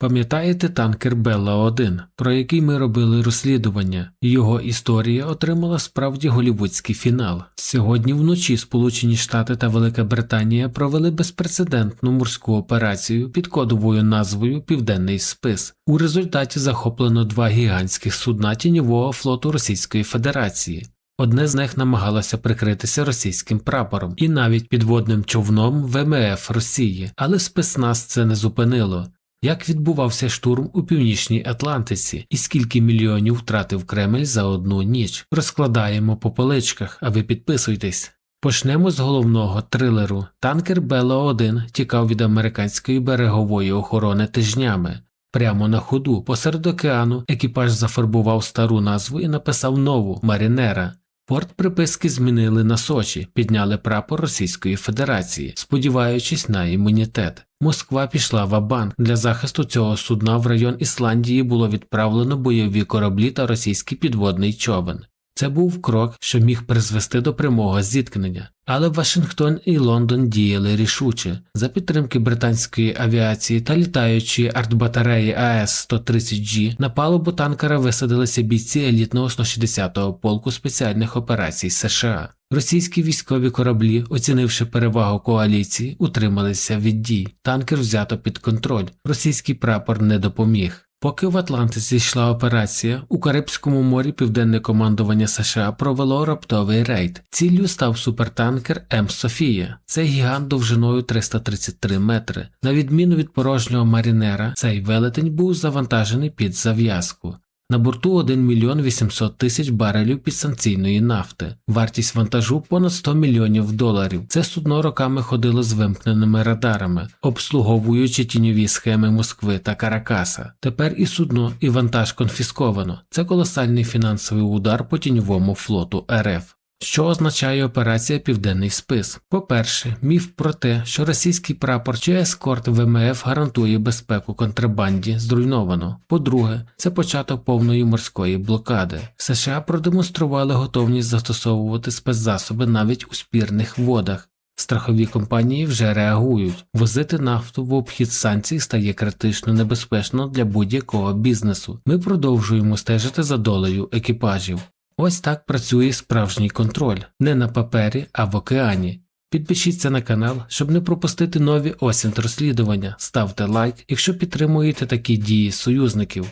Пам'ятаєте танкер Белла 1 про який ми робили розслідування? Його історія отримала справді голівудський фінал. Сьогодні вночі Сполучені Штати та Велика Британія провели безпрецедентну морську операцію під кодовою назвою Південний спис. У результаті захоплено два гігантських судна тіньового флоту Російської Федерації. Одне з них намагалося прикритися російським прапором і навіть підводним човном ВМФ Росії, але спецназ це не зупинило. Як відбувався штурм у північній Атлантиці і скільки мільйонів втратив Кремль за одну ніч? Розкладаємо по поличках, а ви підписуйтесь. Почнемо з головного трилеру. Танкер Белла 1 тікав від американської берегової охорони тижнями. Прямо на ходу, посеред океану, екіпаж зафарбував стару назву і написав нову Марінера. Порт приписки змінили на Сочі, підняли прапор Російської Федерації, сподіваючись на імунітет. Москва пішла в Абанк. Для захисту цього судна в район Ісландії було відправлено бойові кораблі та російський підводний човен. Це був крок, що міг призвести до прямого зіткнення, але Вашингтон і Лондон діяли рішуче за підтримки британської авіації та літаючої артбатареї АС-130G на палубу танкера висадилися бійці елітного 160-го полку спеціальних операцій США. Російські військові кораблі, оцінивши перевагу коаліції, утрималися від дій. Танкер взято під контроль. Російський прапор не допоміг. Поки в Атлантиці йшла операція, у Карибському морі південне командування США провело раптовий рейд. Ціллю став супертанкер М. Софія. Це гігант довжиною 333 метри. На відміну від порожнього марінера, цей велетень був завантажений під зав'язку. На борту 1 мільйон 800 тисяч барелів підсанкційної нафти. Вартість вантажу понад 100 мільйонів доларів. Це судно роками ходило з вимкненими радарами, обслуговуючи тіньові схеми Москви та Каракаса. Тепер і судно, і вантаж конфісковано. Це колосальний фінансовий удар по тіньовому флоту РФ. Що означає операція Південний спис? По-перше, міф про те, що російський прапор чи ескорт ВМФ гарантує безпеку контрабанді, зруйновано. По-друге, це початок повної морської блокади. США продемонстрували готовність застосовувати спецзасоби навіть у спірних водах. Страхові компанії вже реагують. Возити нафту в обхід санкцій стає критично небезпечно для будь-якого бізнесу. Ми продовжуємо стежити за долею екіпажів. Ось так працює справжній контроль не на папері, а в океані. Підпишіться на канал, щоб не пропустити нові осінь розслідування. Ставте лайк, якщо підтримуєте такі дії союзників.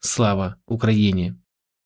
Слава Україні!